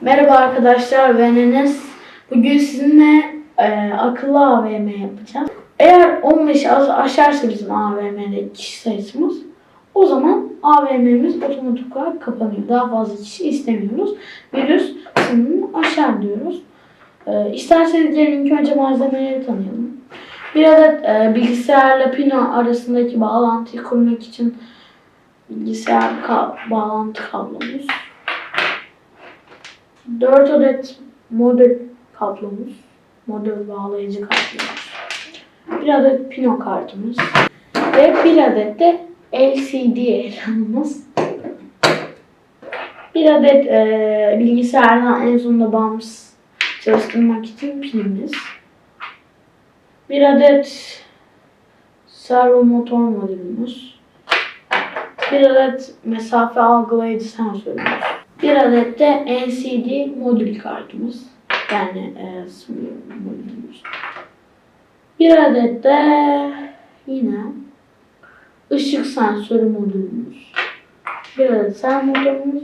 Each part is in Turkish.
Merhaba arkadaşlar ben Enes. Bugün sizinle e, akıllı AVM yapacağız. Eğer 15 az aşarsa bizim AVM'de kişi sayısımız o zaman AVM'miz otomatik olarak kapanıyor. Daha fazla kişi istemiyoruz. Virüs sınırını aşar diyoruz. E, isterseniz gelin ilk önce malzemeleri tanıyalım. Bir adet e, bilgisayarla Pino arasındaki bağlantıyı kurmak için bilgisayar ka- bağlantı kablomuz. 4 adet modül kablomuz. Modül bağlayıcı kablomuz. Bir adet pino kartımız. Ve bir adet de LCD ekranımız. Bir adet e, bilgisayardan en sonunda bağımsız çalıştırmak için pilimiz. Bir adet servo motor modülümüz. Bir adet mesafe algılayıcı sensörümüz. Bir adet de LCD modül kartımız. Yani e, modülümüz. Bir adet de yine ışık sensörü modülümüz. Bir adet sen motorumuz.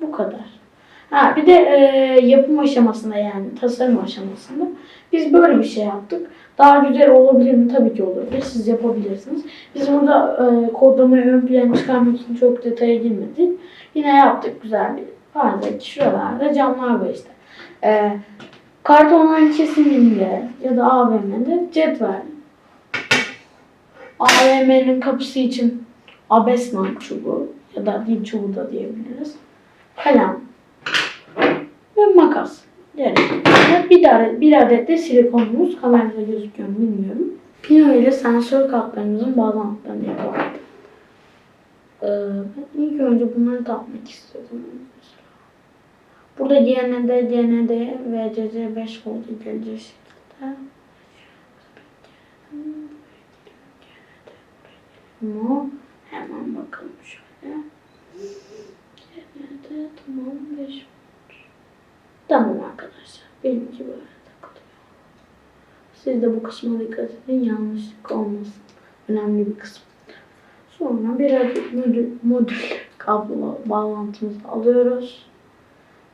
Bu kadar. Ha, bir de e, yapım aşamasında yani tasarım aşamasında biz böyle bir şey yaptık. Daha güzel olabilir mi? Tabii ki olabilir. Siz yapabilirsiniz. Biz burada e, kodlamayı ön plana çıkarmak için çok detaya girmedik. Yine yaptık güzel bir Bazen şuralarda camlar var işte. Ee, kartonların kesiminde ya da AVM'de cetvel. AVM'nin kapısı için abesman çubuğu ya da dil çubuğu da diyebiliriz. Kalem ve makas. Yani bir adet, bir adet de silikonumuz kamerada gözüküyor mu bilmiyorum. Pino ile sensör kartlarımızın bağlantılarını yapalım. Ee, ilk önce bunları takmak istedim. Burada GND, GND ve CC5 oldu gelecek şekilde. Mu? Hemen bakalım şöyle. GND tamam 5 Tamam arkadaşlar. Benimki böyle takılıyor. Siz de bu kısma dikkat edin. Yanlışlık olmasın. Önemli bir kısım. Sonra bir adet modül, modül kablo bağlantımızı alıyoruz.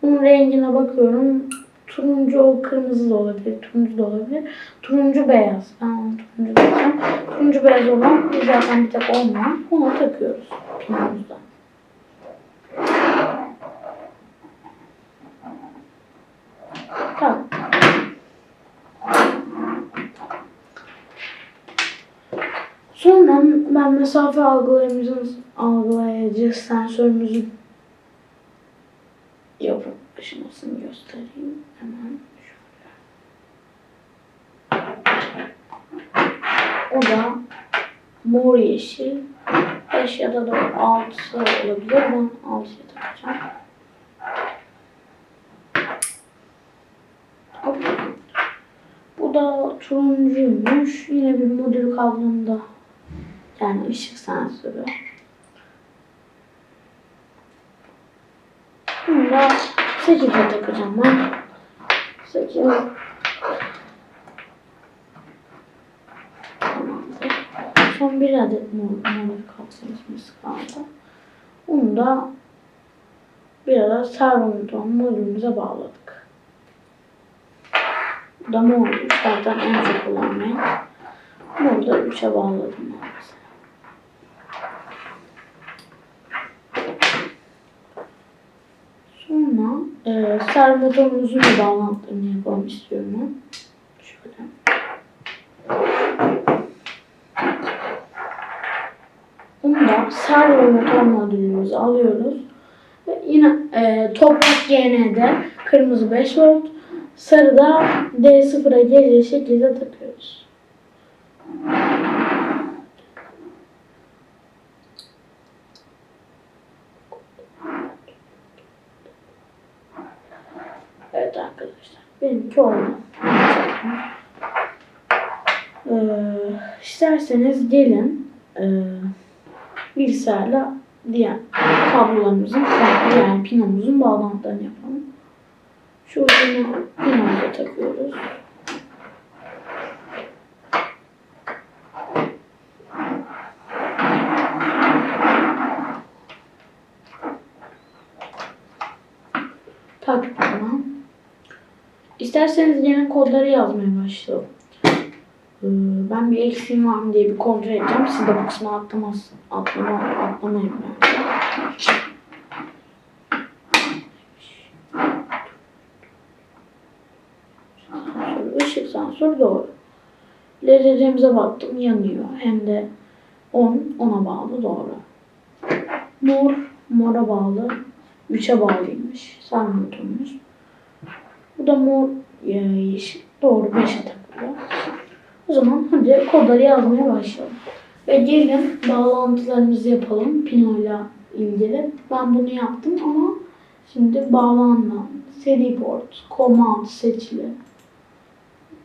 Bunun rengine bakıyorum. Turuncu, kırmızı da olabilir, turuncu da olabilir. Turuncu beyaz. Ben turuncu diyeceğim. Turuncu beyaz olan zaten bir tek olmayan. Onu takıyoruz. Tamam. Sonra ben mesafe algılayıcımız, algılayıcı sensörümüzü yapım aşamasını göstereyim. Hemen şöyle. O da mor yeşil 5 ya da 6 olabilir. Ben 6'ya takacağım. Bu da turuncuymuş. Yine bir modül kablomda. Yani ışık sensörü. Bunu da 8'e takacağım ben. 8. Tamamdır. Son bir adet modül kapsamımız kaldı. Bunu da bir adet servomotor modülümüze bağladık. Bu da mor zaten en çok olan renk. Bunu da 3'e bağladım maalesef. Sonra e, servo motorumuzun da bağlantılarını yapalım istiyorum ben. Şöyle. Bunu da servo motor modülümüzü alıyoruz. Ve yine e, toprak GN'de kırmızı 5 volt, sarıda D0'a gelecek şekilde takıyoruz. 2 oldu. Ee, isterseniz gelin e, bilgisayarla diğer kablolarımızın yani pinomuzun bağlantılarını yapalım. Şu ucunu pinomuza takıyoruz. İsterseniz gene kodları yazmaya başlayalım. Ee, ben bir eksiğim var mı diye bir kontrol edeceğim. Siz de bu kısmı atlamaz, atlama, atlamayın bence. Sensör, ışık sensör doğru. LCD'mize baktım yanıyor. Hem de 10, 10'a bağlı doğru. Mor, mora bağlı. 3'e bağlıymış. Sarmatomuz. Bu da mor yeşil. Doğru 5'e takılıyor. O zaman hadi kodları yazmaya başlayalım. Ve gelin bağlantılarımızı yapalım Pino'yla ilgili. Ben bunu yaptım ama şimdi bağlanma, seri port, command seçili.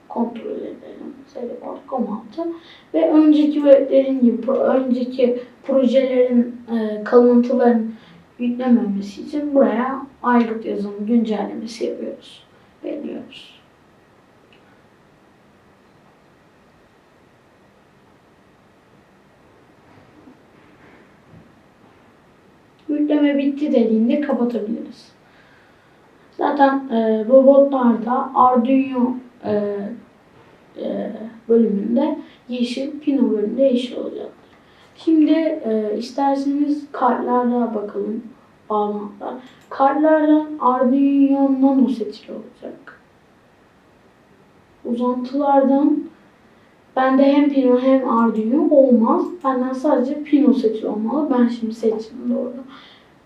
Kontrol edelim. Seri port, command. Ve önceki ve dediğim gibi önceki projelerin e, kalıntıların yüklememesi için buraya aygıt yazılım güncellemesi yapıyoruz. Belirliyoruz. Yükleme bitti dediğinde kapatabiliriz. Zaten e, robotlarda Arduino e, e, bölümünde yeşil, Pino bölümünde yeşil olacaktır. Şimdi e, isterseniz kartlara bakalım. Bağlantılar. Kartlardan Arduino Nano seçili olacak. Uzantılardan bende hem Pino hem Arduino olmaz. Benden sadece Pino seçili olmalı. Ben şimdi seçtim doğru.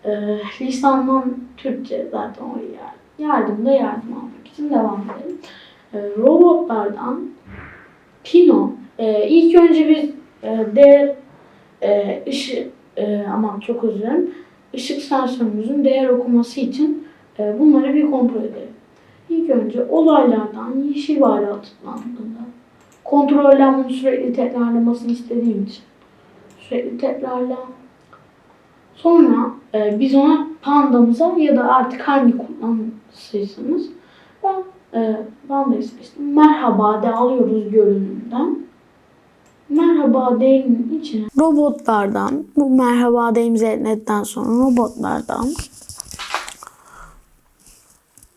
E, lisandan Türkçe zaten o yer. Yardımda yardım almak için devam edelim. E, robotlardan Pino. E, ilk önce biz e, değer e, ışık e, aman çok özür dilerim. Işık sensörümüzün değer okuması için e, bunları bir kontrol edelim. İlk önce olaylardan yeşil bayrağı tıklandığında kontrolden bunu sürekli tekrarlamasını istediğim için sürekli tekrarla. Sonra e, biz ona pandamıza ya da artık hangi kullanıcısıysanız ben e, pandayı seçtim. Merhaba de alıyoruz görünümden. Merhaba deyin içine robotlardan bu merhaba deyimizi etmedikten sonra robotlardan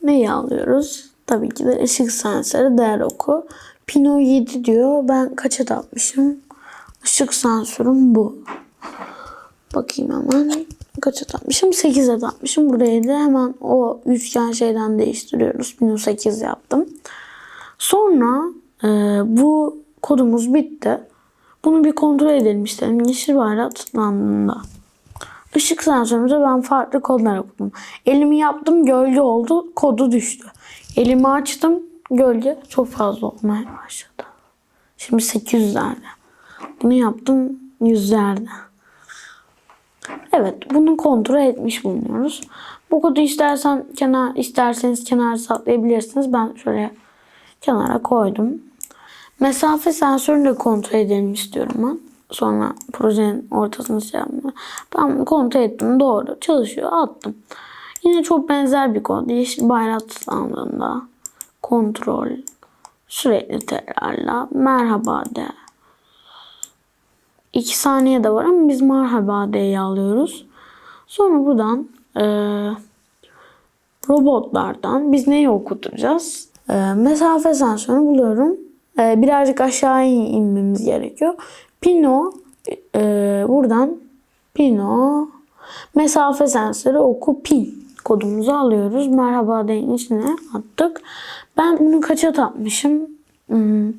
neyi alıyoruz? Tabii ki de ışık sensörü değer oku. Pino 7 diyor. Ben kaça takmışım? Işık sensörüm bu. Bakayım hemen. Kaça takmışım? 8'e takmışım. Buraya da hemen o üçgen şeyden değiştiriyoruz. Pino 8 yaptım. Sonra e, bu kodumuz bitti. Bunu bir kontrol edelim istedim. Yeşil bayrağı tıklandığında. Işık sensörümüze ben farklı kodlar okudum. Elimi yaptım gölge oldu. Kodu düştü. Elimi açtım gölge çok fazla olmaya başladı. Şimdi 800'lerde. Bunu yaptım yüzlerde. Evet bunu kontrol etmiş bulunuyoruz. Bu kodu istersen kenar isterseniz kenara saklayabilirsiniz. Ben şöyle kenara koydum. Mesafe sensörünü de kontrol edelim istiyorum ben. Sonra projenin ortasını şey yapma. Ben kontrol ettim. Doğru. Çalışıyor. Attım. Yine çok benzer bir kod. Yeşil bayrak tıklandığında kontrol sürekli tekrarla merhaba de. 2 saniye de var ama biz merhaba de'yi alıyoruz. Sonra buradan eee robotlardan biz neyi okutacağız? Ee, mesafe sensörünü buluyorum. Ee, birazcık aşağı in- inmemiz gerekiyor. Pino e, buradan Pino mesafe sensörü oku pin kodumuzu alıyoruz. Merhaba deyin içine attık. Ben bunu kaça takmışım? Hmm,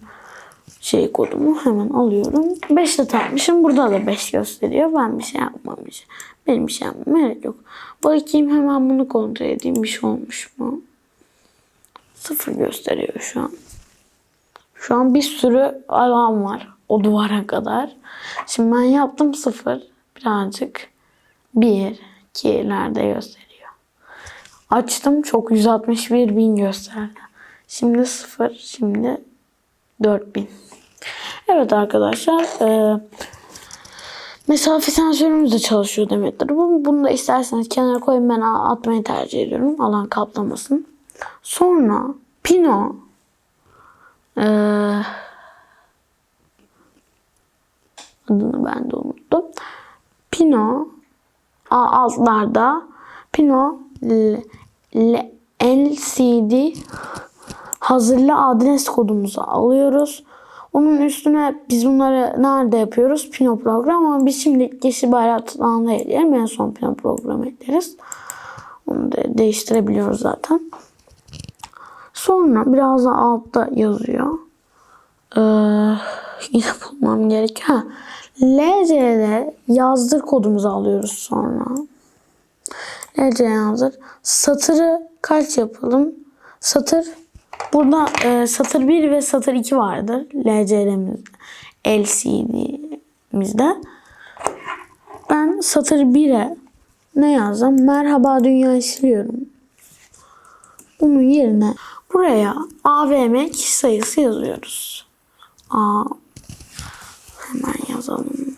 şey kodumu hemen alıyorum. 5'te takmışım. Burada da 5 gösteriyor. Ben bir şey yapmamışım. Benim bir şey yapmam gerek yok. Bakayım hemen bunu kontrol edeyim. Bir şey olmuş mu? Sıfır gösteriyor şu an. Şu an bir sürü alan var. O duvara kadar. Şimdi ben yaptım sıfır. Birazcık bir, ikilerde gösteriyor. Açtım çok 161 bin gösterdi. Şimdi sıfır. Şimdi 4000. Evet arkadaşlar. E, mesafe sensörümüz de çalışıyor demektir. Bu- Bunu da isterseniz kenara koyun ben atmayı tercih ediyorum. Alan kaplamasın. Sonra Pino e, adını ben de unuttum. Pino a- altlarda Pino LCD hazırla adres kodumuzu alıyoruz. Onun üstüne biz bunları nerede yapıyoruz? Pino program ama biz şimdi Yeşil Bayrak Tınağı'nda ekleyelim. En son Pino programı ekleriz. Onu da değiştirebiliyoruz zaten. Sonra biraz da altta yazıyor. Ee, yine bulmam gerekiyor. LC'de yazdır kodumuzu alıyoruz sonra. LC yazdır. Satırı kaç yapalım? Satır burada e, satır 1 ve satır 2 vardır. LC'mizde. LCD'mizde. Ben satır 1'e ne yazdım? Merhaba dünyayı siliyorum. Bunun yerine buraya AVM kişi sayısı yazıyoruz. A hemen yazalım.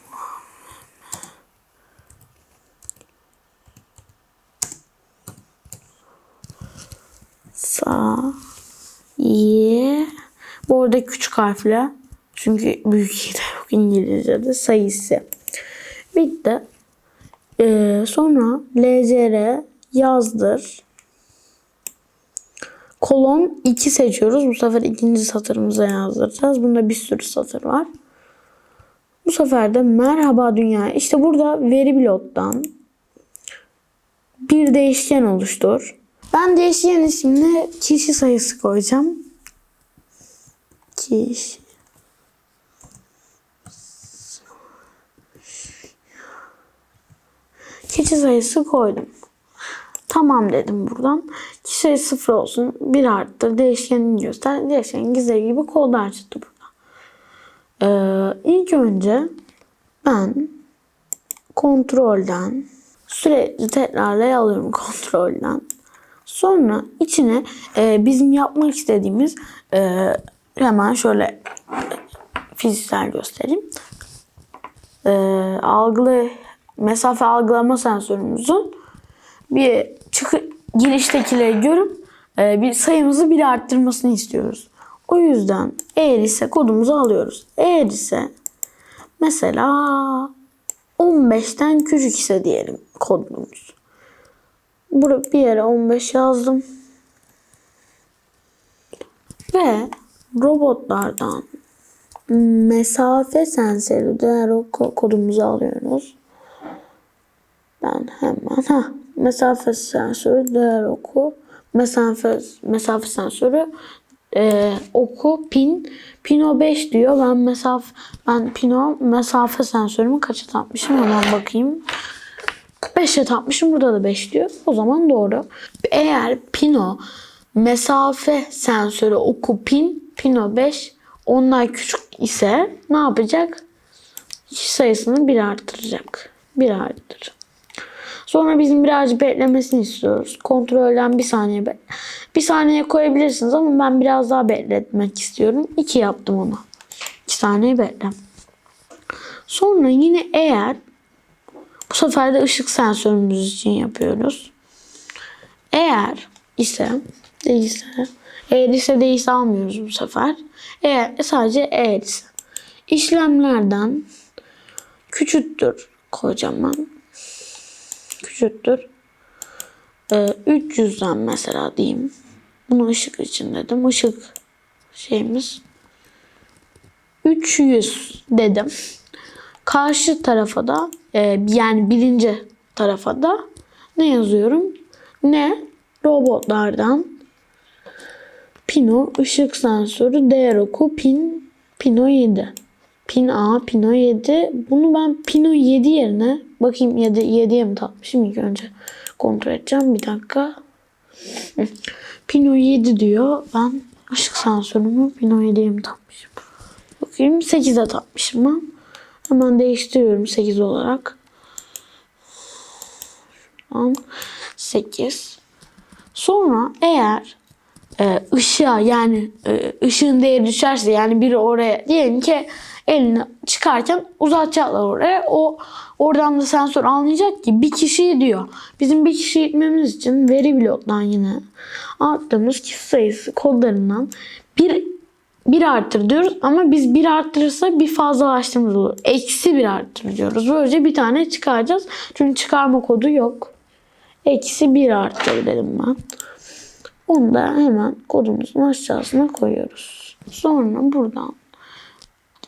Sa Y Bu arada küçük harfle çünkü büyük de yok İngilizce'de sayısı. Bitti. Ee, sonra LCR yazdır. Kolon 2 seçiyoruz. Bu sefer ikinci satırımıza yazdıracağız. Bunda bir sürü satır var. Bu sefer de merhaba dünya. İşte burada veri bloktan bir değişken oluştur. Ben değişken isimli kişi sayısı koyacağım. Kişi. Kişi sayısı koydum. Tamam dedim buradan. Kişi sayısı sıfır olsun. Bir arttır. Değişkenini göster. Değişken gizli gibi kodlar çıktı burada. Ee, ilk önce ben kontrolden sürekli tekrarlaya alıyorum kontrolden. Sonra içine e, bizim yapmak istediğimiz e, hemen şöyle fiziksel göstereyim. E, algılı mesafe algılama sensörümüzün bir çıkı, giriştekileri görüp e, bir sayımızı bir arttırmasını istiyoruz. O yüzden eğer ise kodumuzu alıyoruz. Eğer ise mesela 15'ten küçük ise diyelim kodumuz. Buraya bir yere 15 yazdım. Ve robotlardan mesafe sensörü değer o ko- kodumuzu alıyoruz. Ben hemen ha mesafe sensörü değer oku mesafe mesafe sensörü e, oku pin pino 5 diyor. Ben mesafe ben pino mesafe sensörümü kaça takmışım hemen bakayım. 5'e takmışım burada da 5 diyor. O zaman doğru. Eğer pino mesafe sensörü oku pin pino 5 onlar küçük ise ne yapacak? Sayısını bir arttıracak. Bir arttır. Sonra bizim birazcık beklemesini istiyoruz. Kontrolden bir saniye be bir saniye koyabilirsiniz ama ben biraz daha bekletmek istiyorum. 2 yaptım onu. 2 saniye bekle. Sonra yine eğer bu sefer de ışık sensörümüz için yapıyoruz. Eğer ise değilse eğer ise değilse almıyoruz bu sefer. Eğer sadece eğer ise işlemlerden küçülttür kocaman küçülttür. Ee, 300'den mesela diyeyim. Bunu ışık için dedim. Işık şeyimiz 300 dedim. Karşı tarafa da e, yani birinci tarafa da ne yazıyorum? Ne? Robotlardan Pino ışık sensörü değer oku pin Pino 7. Pin A, Pino 7. Bunu ben Pino 7 yerine bakayım 7 7'ye mi takmışım ilk önce kontrol edeceğim bir dakika. Pino 7 diyor. Ben ışık sensörümü Pino 7'ye mi takmışım? Bakayım 8'e takmışım ben. Hemen değiştiriyorum 8 olarak. Şuradan 8. Sonra eğer e, ışığa yani e, ışığın değeri düşerse yani biri oraya diyelim ki elini çıkarken uzatacaklar oraya. O oradan da sensör anlayacak ki bir kişiyi diyor. Bizim bir kişi gitmemiz için veri bloktan yine attığımız kişi sayısı kodlarından bir bir arttır diyoruz ama biz bir arttırırsa bir fazlalaştırmamız olur. Eksi bir arttır diyoruz. Böylece bir tane çıkaracağız. Çünkü çıkarma kodu yok. Eksi bir arttır dedim ben. Onu da hemen kodumuzun aşağısına koyuyoruz. Sonra buradan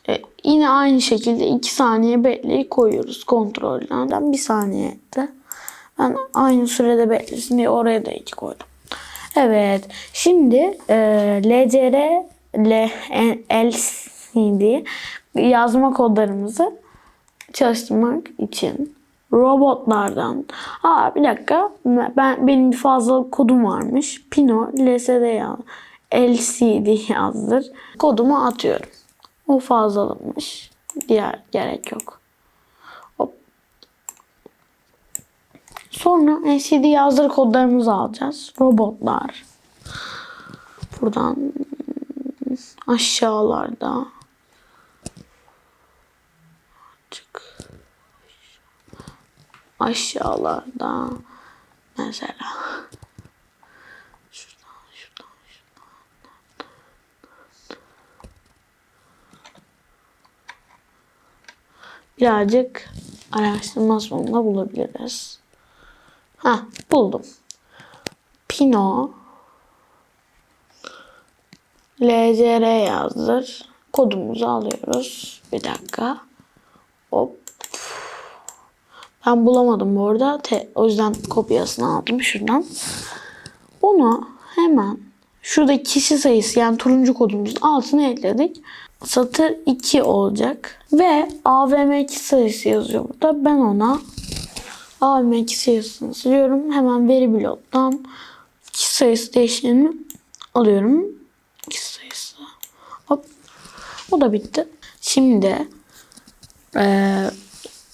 e, yine aynı şekilde 2 saniye bekleyip koyuyoruz kontrolden. 1 saniyede. Ben aynı sürede beklesin diye oraya da 2 koydum. Evet. Şimdi e, LCR L, LCD yazma kodlarımızı çalıştırmak için robotlardan Aa bir dakika ben benim bir fazla kodum varmış. Pino LSD ya LCD yazdır. Kodumu atıyorum. O fazlalanmış. Diğer gerek yok. Hop. Sonra LCD yazdır kodlarımızı alacağız. Robotlar. Buradan aşağılarda Çık. Aşağılarda mesela şuradan şuradan şuradan birazcık araştırma sonunda bulabiliriz. Ha buldum. Pino LCR yazdır. Kodumuzu alıyoruz. Bir dakika. Hop. Ben bulamadım bu arada. Te- o yüzden kopyasını aldım şuradan. Onu hemen şurada kişi sayısı yani turuncu kodumuzun altına ekledik. Satır 2 olacak. Ve AVM kişi sayısı yazıyor burada. Ben ona AVM kişi sayısını siliyorum. Hemen veri bloktan kişi sayısı değişkenini alıyorum. Kişi sayısı. Hop. O da bitti. Şimdi ee,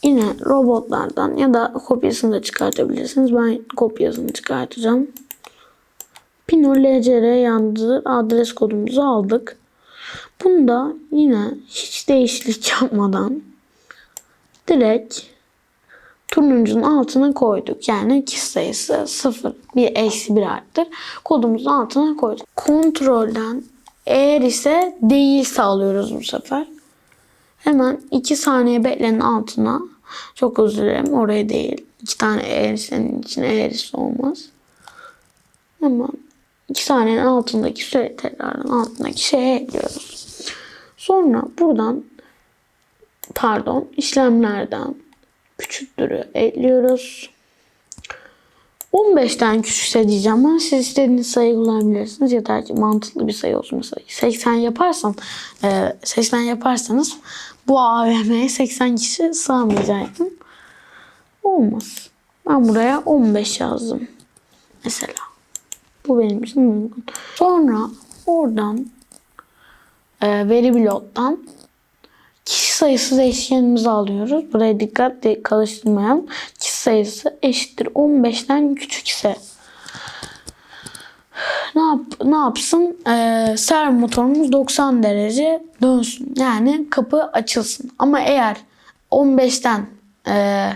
yine robotlardan ya da kopyasını da çıkartabilirsiniz. Ben kopyasını çıkartacağım. Pino LCR yandı adres kodumuzu aldık. Bunda yine hiç değişiklik yapmadan direkt turuncunun altına koyduk. Yani kişi sayısı 0, 1, eksi 1 arttır. Kodumuzun altına koyduk. Kontrolden eğer ise değil sağlıyoruz bu sefer. Hemen 2 saniye beklenin altına. Çok özür dilerim oraya değil. 2 tane eğer senin için eğrisi olmaz. Hemen 2 saniyenin altındaki süre tekrardan altındaki şeye ekliyoruz. Sonra buradan pardon işlemlerden küçüktürü ekliyoruz. 15'ten küçükse diyeceğim ama siz istediğiniz sayı kullanabilirsiniz. Yeter ki mantıklı bir sayı olsun. Mesela 80 yaparsan, e, 80 yaparsanız bu AVM'ye 80 kişi sığamayacaktım. Olmaz. Ben buraya 15 yazdım. Mesela. Bu benim için uygun. Sonra oradan e, veri bloktan kişi sayısı değişkenimizi alıyoruz. Buraya dikkat karıştırmayalım. Kişi sayısı eşittir 15'ten küçük ise ne yap ne yapsın? Ee, servo motorumuz 90 derece dönsün. Yani kapı açılsın. Ama eğer 15'ten e,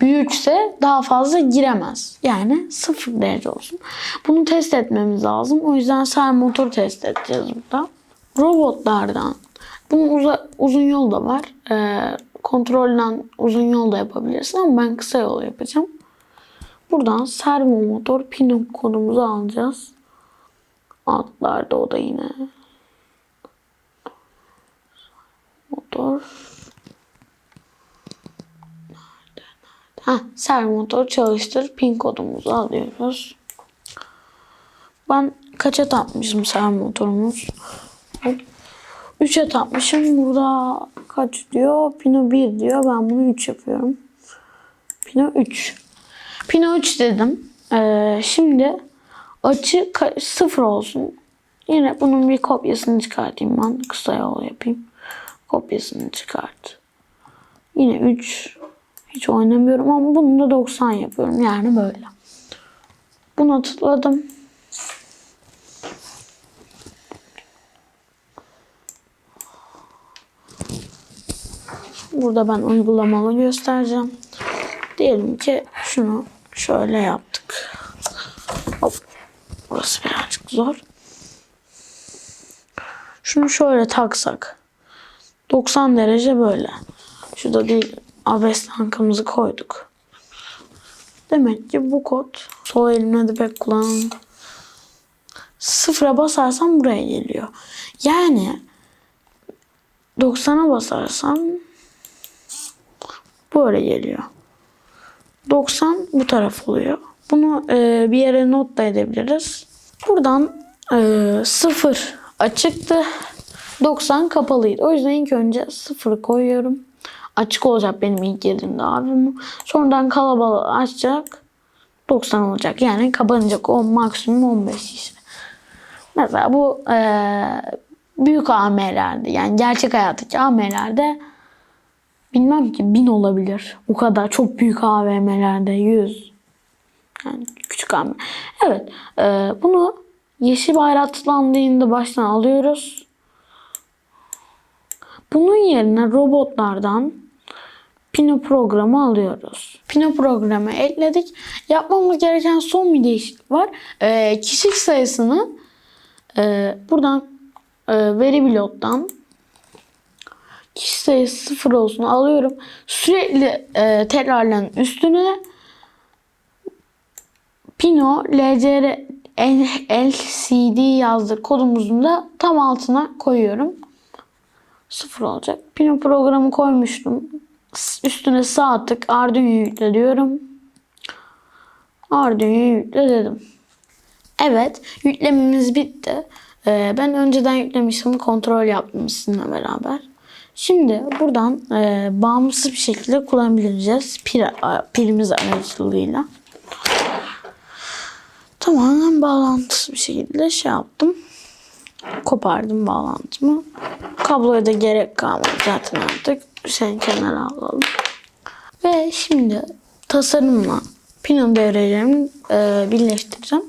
büyükse daha fazla giremez. Yani 0 derece olsun. Bunu test etmemiz lazım. O yüzden servo motoru test edeceğiz burada. Robotlardan bunun uza, uzun yol da var. Ee, kontrolden uzun yol da yapabilirsin ama ben kısa yol yapacağım. Buradan servo motor pin kodumuzu alacağız. Altlarda o da yine. Motor. Ha, servo motor çalıştır. Pin kodumuzu alıyoruz. Ben kaça takmışım servo motorumuz? Hop. 3'e takmışım. Burada kaç diyor? Pino 1 diyor. Ben bunu 3 yapıyorum. Pino 3. Pino 3 dedim. Ee, şimdi açı 0 olsun. Yine bunun bir kopyasını çıkartayım ben. Kısa yol yapayım. Kopyasını çıkart. Yine 3. Hiç oynamıyorum ama bunu da 90 yapıyorum. Yani böyle. Bunu tıkladım. Burada ben uygulamalı göstereceğim. Diyelim ki şunu şöyle yaptık. Hop. Burası birazcık zor. Şunu şöyle taksak. 90 derece böyle. Şurada değil. Abes tankamızı koyduk. Demek ki bu kod sol elimle de pek kullanım sıfıra basarsam buraya geliyor. Yani 90'a basarsam böyle geliyor. 90 bu taraf oluyor. Bunu e, bir yere not da edebiliriz. Buradan e, 0 açıktı. 90 kapalıydı. O yüzden ilk önce 0'ı koyuyorum. Açık olacak benim ilk girdiğimde abim. Sonradan kalabalığı açacak. 90 olacak. Yani kapanacak o maksimum 15 işte. Mesela bu e, büyük AM'lerde yani gerçek hayattaki AM'lerde bilmem ki 1000 olabilir. O kadar çok büyük AVM'lerde 100. Yani küçük AVM. Evet. e, bunu yeşil bayraklandığında baştan alıyoruz. Bunun yerine robotlardan Pino programı alıyoruz. Pino programı ekledik. Yapmamız gereken son bir değişiklik var. Ee, kişilik sayısını e, buradan e, veri bloktan kişi sayısı sıfır olsun alıyorum. Sürekli e, tekrarlayan üstüne Pino LCR LCD yazdır kodumuzun da tam altına koyuyorum. Sıfır olacak. Pino programı koymuştum. Üstüne sağ tık Arduino'yu yükle diyorum. Arduino'yu yükle dedim. Evet yüklememiz bitti. Ee, ben önceden yüklemiştim kontrol yaptım sizinle beraber. Şimdi buradan e, bağımsız bir şekilde kullanabileceğiz. Pil, pilimiz aracılığıyla. Tamamen bağlantısız bir şekilde şey yaptım. Kopardım bağlantımı. Kabloya da gerek kalmadı zaten artık. Sen kenara alalım. Ve şimdi tasarımla Pino devrelerimi e, birleştireceğim.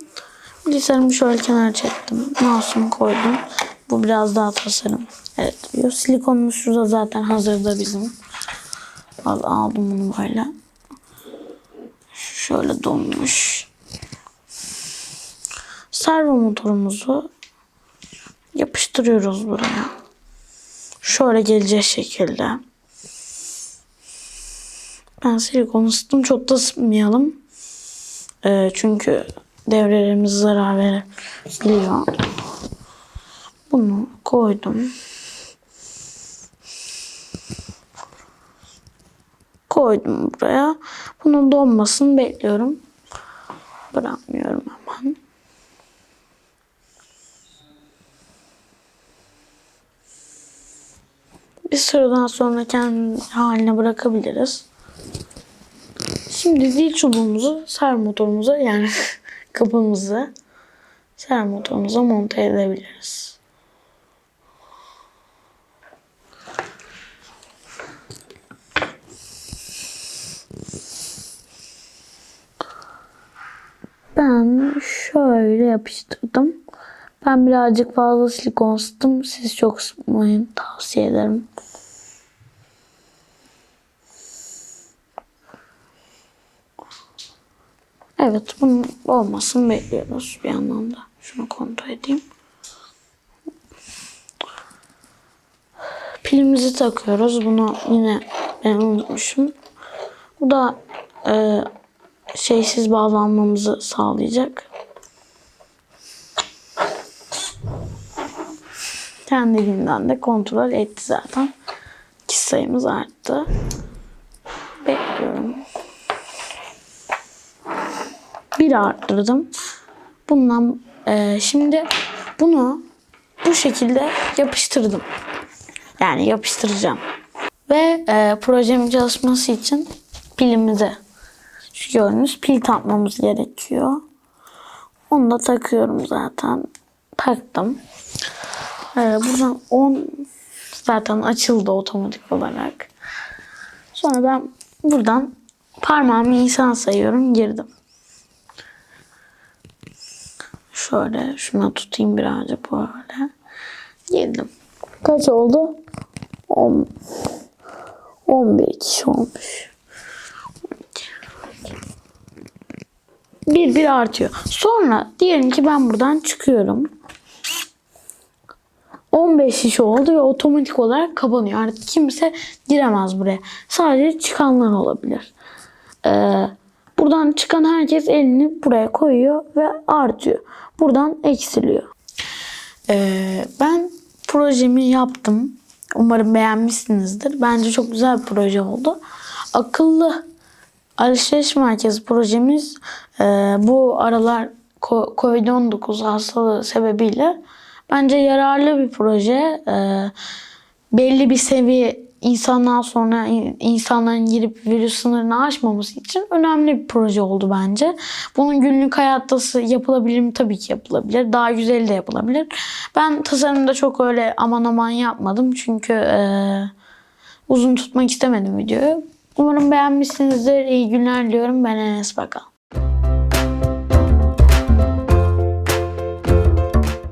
Bilgisayarımı şöyle kenara çektim. Mouse'umu koydum. Bu biraz daha tasarım. Evet diyor. Silikonumuz şurada zaten hazırda bizim. Al, aldım bunu böyle. Şöyle donmuş. Servo motorumuzu yapıştırıyoruz buraya. Şöyle gelecek şekilde. Ben silikon ısıttım. Çok da ısıtmayalım. Ee, çünkü devrelerimiz zarar verebiliyor. Bunu koydum. Koydum buraya. Bunun donmasını bekliyorum. Bırakmıyorum hemen. Bir süreden sonra kendi haline bırakabiliriz. Şimdi zil çubuğumuzu servo motorumuza yani kapımızı servo motorumuza monte edebiliriz. Ben şöyle yapıştırdım. Ben birazcık fazla silikon sıktım. Siz çok sıkmayın. Tavsiye ederim. Evet bunun olmasını bekliyoruz bir yandan da. Şunu kontrol edeyim. Pilimizi takıyoruz. Bunu yine ben unutmuşum. Bu da e, şeysiz bağlanmamızı sağlayacak. Kendiliğinden de kontrol etti zaten. Kişi sayımız arttı. Bekliyorum. Bir arttırdım. Bundan e, şimdi bunu bu şekilde yapıştırdım. Yani yapıştıracağım. Ve e, projemin çalışması için pilimize şu gördüğünüz pil takmamız gerekiyor. Onu da takıyorum zaten. Taktım. Ee, buradan 10 zaten açıldı otomatik olarak. Sonra ben buradan parmağımı insan sayıyorum girdim. Şöyle şuna tutayım birazcık böyle. Girdim. Kaç oldu? 10 11 kişi olmuş. Bir bir artıyor. Sonra diyelim ki ben buradan çıkıyorum. 15 şiş oldu ve otomatik olarak kapanıyor. Artık kimse giremez buraya. Sadece çıkanlar olabilir. Ee, Buradan çıkan herkes elini buraya koyuyor ve artıyor. Buradan eksiliyor. Ee, ben projemi yaptım. Umarım beğenmişsinizdir. Bence çok güzel bir proje oldu. Akıllı alışveriş merkezi projemiz e, bu aralar ko- Covid-19 hastalığı sebebiyle bence yararlı bir proje. E, belli bir seviye insandan sonra in- insanların girip virüs sınırını aşmaması için önemli bir proje oldu bence. Bunun günlük hayatta yapılabilir mi? Tabii ki yapılabilir. Daha güzeli de yapılabilir. Ben tasarımda çok öyle aman aman yapmadım. Çünkü e, uzun tutmak istemedim videoyu. Umarım beğenmişsinizdir. İyi günler diliyorum. Ben Enes Bakan.